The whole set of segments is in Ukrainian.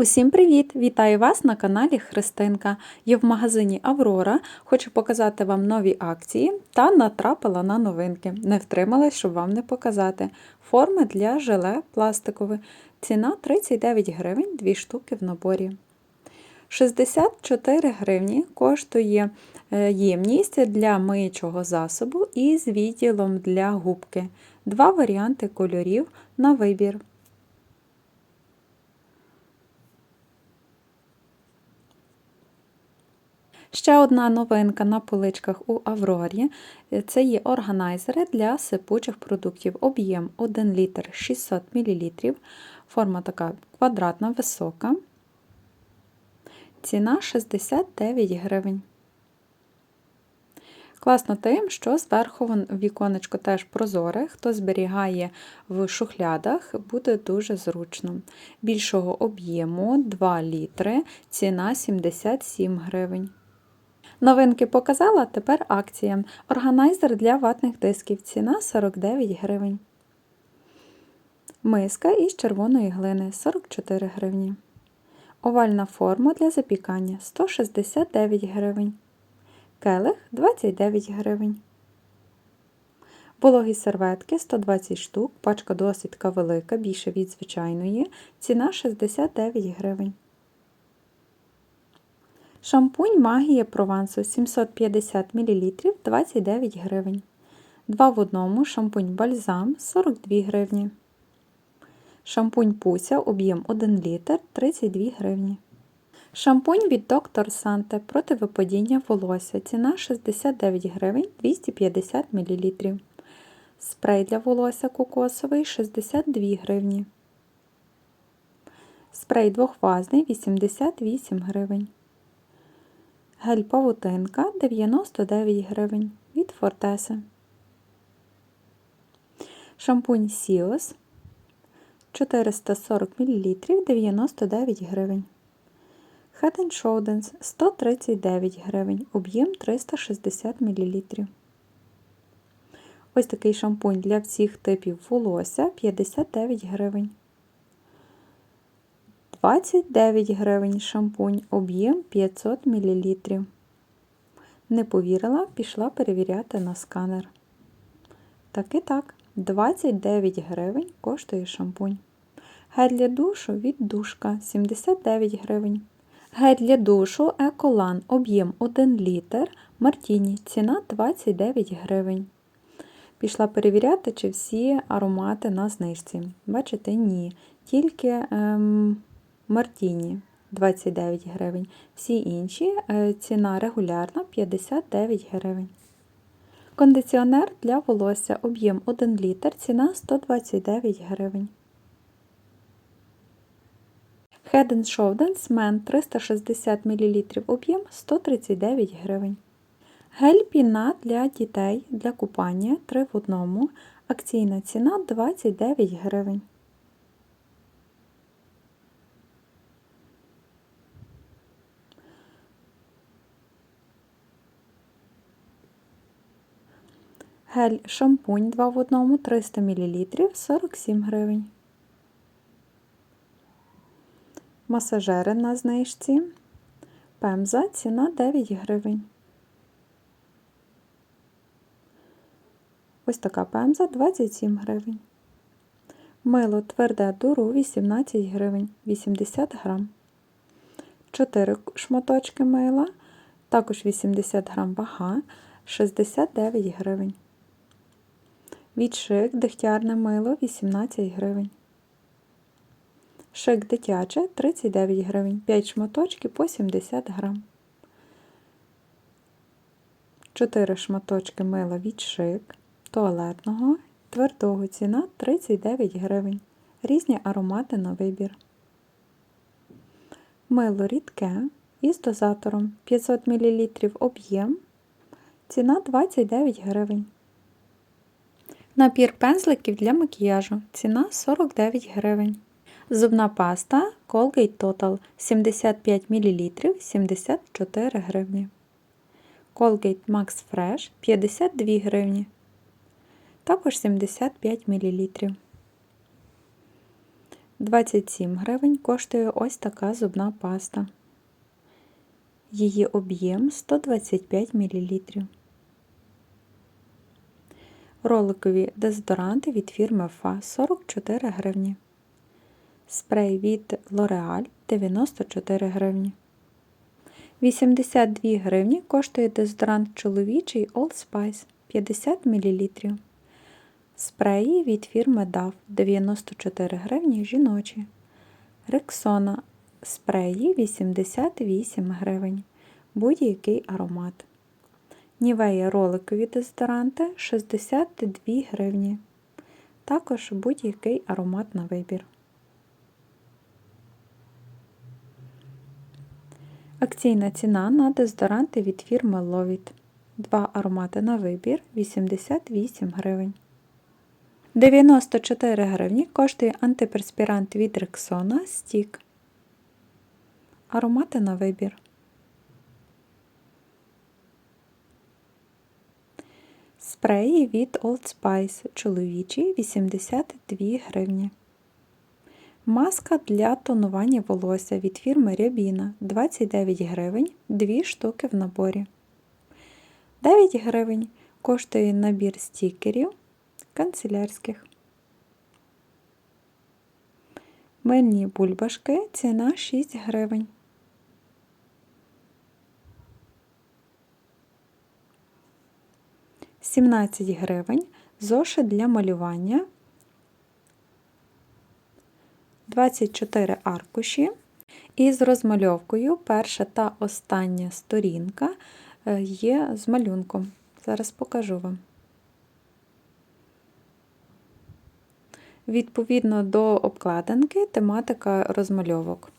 Усім привіт! Вітаю вас на каналі Христинка. Я в магазині Аврора. Хочу показати вам нові акції та натрапила на новинки. Не втрималась, щоб вам не показати. Форми для желе пластикове. Ціна 39 гривень, 2 штуки в наборі. 64 гривні коштує е, ємність для миючого засобу із відділом для губки. Два варіанти кольорів на вибір. Ще одна новинка на поличках у Аврорі це є органайзери для сипучих продуктів. Об'єм 1 літр 600 мл. Форма така квадратна, висока. Ціна 69 гривень. Класно тим, що зверху віконечко теж прозоре, хто зберігає в шухлядах, буде дуже зручно. Більшого об'єму 2 літри, ціна 77 гривень. Новинки показала, тепер акція. Органайзер для ватних дисків. Ціна 49 гривень. Миска із червоної глини 44 гривні. Овальна форма для запікання 169 гривень. Келих 29 гривень. Вологі серветки 120 штук, пачка досить велика, більше від звичайної. Ціна 69 гривень. Шампунь Магія Провансу 750 мл 29 гривень. Два в одному шампунь бальзам 42 гривні. Шампунь Пуся об'єм 1 літр 32 гривні. Шампунь від Доктор Санте проти випадіння волосся. Ціна 69 гривень 250 мл. Спрей для волосся кокосовий 62 гривні. Спрей двохфазний 88 гривень. Гель павутинка 99 гривень від Фортеси. Шампунь Сіос 440 мл 99 гривень. Head Shoulders 139 гривень, об'єм 360 мл. Ось такий шампунь для всіх типів волосся 59 гривень. 29 гривень шампунь, об'єм 500 мл. Не повірила, пішла перевіряти на сканер. Так і так, 29 гривень коштує шампунь. Гель для душу від душка 79 гривень. Гель для душу Еколан об'єм 1 літр Мартіні. Ціна 29 гривень. Пішла перевіряти, чи всі аромати на знижці. Бачите, ні. Тільки ем, Мартіні 29 гривень. Всі інші е, ціна регулярна 59 гривень. Кондиціонер для волосся об'єм 1 літр, ціна 129 гривень. Head Shoulders Men 360 мл об'єм 139 гривень. Гель піна для дітей для купання 3 в 1. Акційна ціна 29 гривень. Гель шампунь 2 в 1 300 мл 47 гривень. Масажери на знижці. Пемза ціна 9 гривень. Ось така пемза 27 гривень. Мило тверде дуру 18 гривень 80 грам. 4 шматочки мила, також 80 грам вага 69 гривень. Від шик дегтярне мило 18 гривень. Шик дитяче 39 гривень, 5 шматочків по 70 грам. 4 шматочки мила від шик, туалетного, твердого ціна 39 гривень. Різні аромати на вибір. Мило рідке із дозатором 500 мл об'єм. Ціна 29 гривень. Набір пензликів для макіяжу. Ціна 49 гривень. Зубна паста Colgate Total 75 мл 74 гривні. Colgate Max Fresh 52 гривні. Також 75 мл. 27 гривень коштує ось така зубна паста. Її об'єм 125 мл. Роликові дезодоранти від фірми Фа 44 гривні. Спрей від L'Oreal 94 гривні. 82 гривні коштує дезодорант чоловічий Old Spice 50 мл. Спреї від фірми DAF 94 гривні жіночі. Рексона спреї 88 гривень. Будь-який аромат. Нівея роликові дезодоранти 62 гривні. Також будь-який аромат на вибір. Акційна ціна на дезодоранти від фірми Lovit. Два аромати на вибір 88 гривень. 94 гривні коштує антиперспірант від Rexona Стік. Аромати на вибір. Спреї від Old Spice чоловічі 82 гривні. Маска для тонування волосся від фірми Рябіна 29 гривень 2 штуки в наборі. 9 гривень коштує набір стікерів канцелярських. Мильні бульбашки ціна 6 гривень. Сімнадцять гривень зошит для малювання 24 аркуші. І з розмальовкою перша та остання сторінка е, є з малюнком. Зараз покажу вам. Відповідно до обкладинки тематика розмальовок.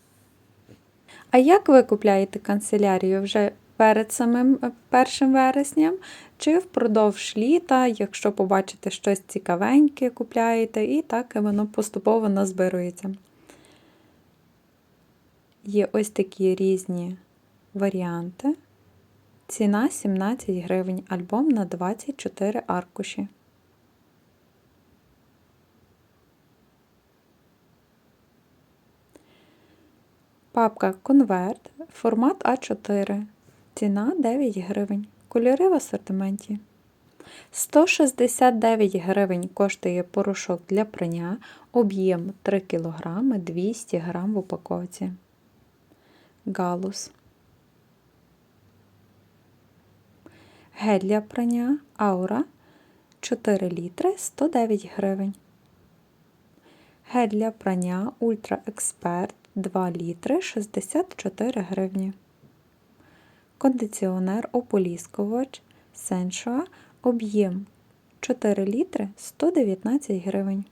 А як ви купляєте канцелярію вже перед самим 1 вересням, чи впродовж літа, якщо побачите щось цікавеньке, купляєте, і так воно поступово назбирується. Є ось такі різні варіанти. Ціна 17 гривень, альбом на 24 аркуші. Папка Конверт, формат А4. Ціна 9 гривень. Кольори в асортименті. 169 гривень коштує порошок для прання, об'єм 3 кг 200 г в упаковці. Галус. Гель для прання Аура 4 літри 109 гривень. Гель для прання Ультра Експерт 2 літри 64 гривні. Кондиціонер ополіскувач Senshua об'єм 4 літри 119 гривень.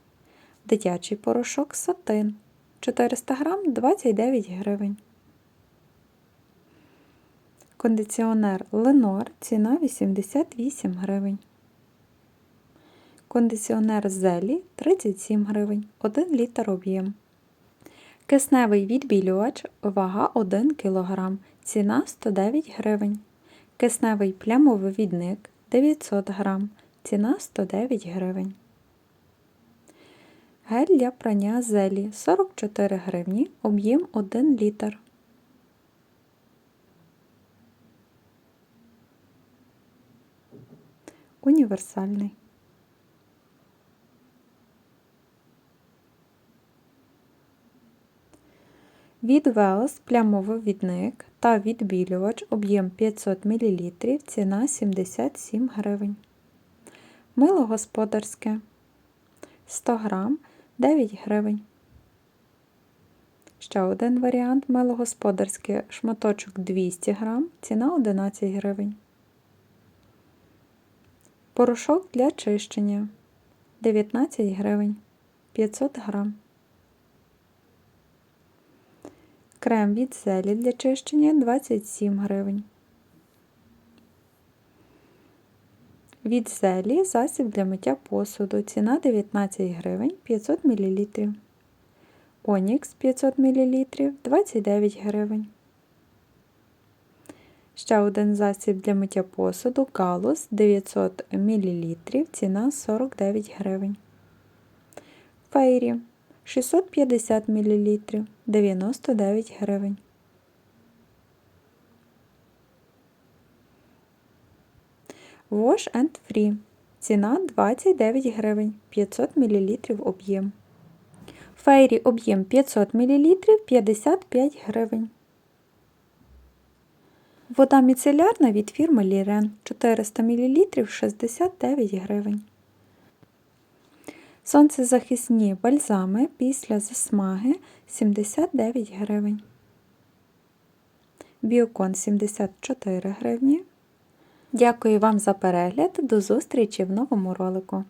Дитячий порошок сатин 400 грам 29 гривень. Кондиціонер Ленор ціна 88 гривень. Кондиціонер Зелі 37 гривень, 1 літр об'єм. Кисневий відбілювач вага 1 кг, ціна 109 гривень. Кисневий плямовивідник 900 г, ціна 109 гривень. Гель для прання зелі 44 гривні, об'єм 1 літр. Універсальний. Від Велс плямовивідник та відбілювач об'єм 500 мл, ціна 77 гривень. Мило господарське 100 г 9 гривень. Ще один варіант мило господарське шматочок 200 г, ціна 11 гривень. Порошок для чищення 19 гривень 500 грам. Крем від зелі для чищення 27 гривень. Від зелі засіб для миття посуду. Ціна 19 гривень 500 мл. Онікс 500 мл 29 гривень. Ще один засіб для миття посуду Галус 900 мл. Ціна 49 гривень. Фейрі 650 мл 99 гривень. Wash and Free. Ціна 29 гривень 500 мл об'єм. Фейрі об'єм 500 мл 55 гривень. Вода міцелярна від фірми Лірен 400 мл 69 гривень. Сонцезахисні бальзами після засмаги 79 гривень. Біокон 74 гривні. Дякую вам за перегляд. До зустрічі в новому ролику.